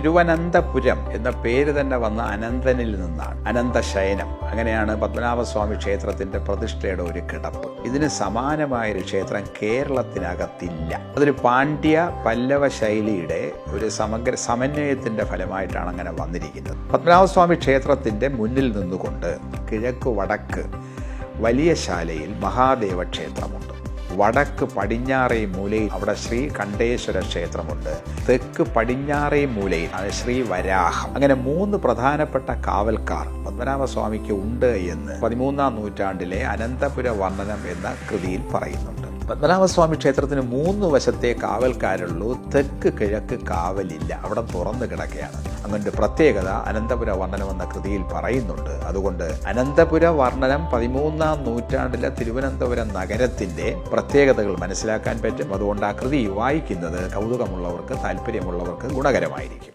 തിരുവനന്തപുരം എന്ന പേര് തന്നെ വന്ന അനന്തനിൽ നിന്നാണ്. അനന്തശയനം. അങ്ങനെയാണ് പത്മനാഭസ്വാമി ക്ഷേത്രത്തിന്റെ പ്രതിഷ്ഠയുടെ ഒരു കിടപ്പ്. ഇതിന് സമാനമായൊരു ക്ഷേത്രം കേരളത്തിനകത്തില്ല. അതൊരു പാണ്ഡ്യ പല്ലവ ശൈലിയുടെ ഒരു സമഗ്ര സമന്വയത്തിന്റെ ഫലമായിട്ടാണ് അങ്ങനെ വന്നിരിക്കുന്നത്. പത്മനാഭസ്വാമി ക്ഷേത്രത്തിന്റെ മുന്നിൽ നിന്നുകൊണ്ട് കിഴക്ക് വടക്ക് വലിയ ശാലയിൽ മഹാദേവ ക്ഷേത്രമുണ്ട്. വടക്ക് പടിഞ്ഞാറേ മൂലയിൽ അവിടെ ശ്രീ കണ്ഠേശ്വര ക്ഷേത്രമുണ്ട്. തെക്ക് പടിഞ്ഞാറേ മൂലയിൽ അത് ശ്രീ വരാഹം. അങ്ങനെ മൂന്ന് പ്രധാനപ്പെട്ട കാവൽക്കാർ പത്മനാഭസ്വാമിക്ക് ഉണ്ട് എന്ന് പതിമൂന്നാം നൂറ്റാണ്ടിലെ അനന്തപുര വർണനം എന്ന കൃതിയിൽ പറയുന്നുണ്ട് പത്മനാഭസ്വാമി ക്ഷേത്രത്തിന് മൂന്ന് വശത്തെ കാവൽക്കാരുള്ളൂ. തെക്ക് കിഴക്ക് കാവലില്ല. അവിടെ തുറന്നു കിടക്കുകയാണ് അങ്ങനൊരു പ്രത്യേകത അനന്തപുര വർണനം എന്ന കൃതിയിൽ പറയുന്നുണ്ട്. അതുകൊണ്ട് അനന്തപുര വർണനം പതിമൂന്നാം നൂറ്റാണ്ടിലെ തിരുവനന്തപുരം നഗരത്തിന്റെ പ്രത്യേകതകൾ മനസ്സിലാക്കാൻ പറ്റും. അതുകൊണ്ട് ആ കൃതി വായിക്കുന്നത് കൗതുകമുള്ളവർക്ക് താല്പര്യമുള്ളവർക്ക് ഗുണകരമായിരിക്കും.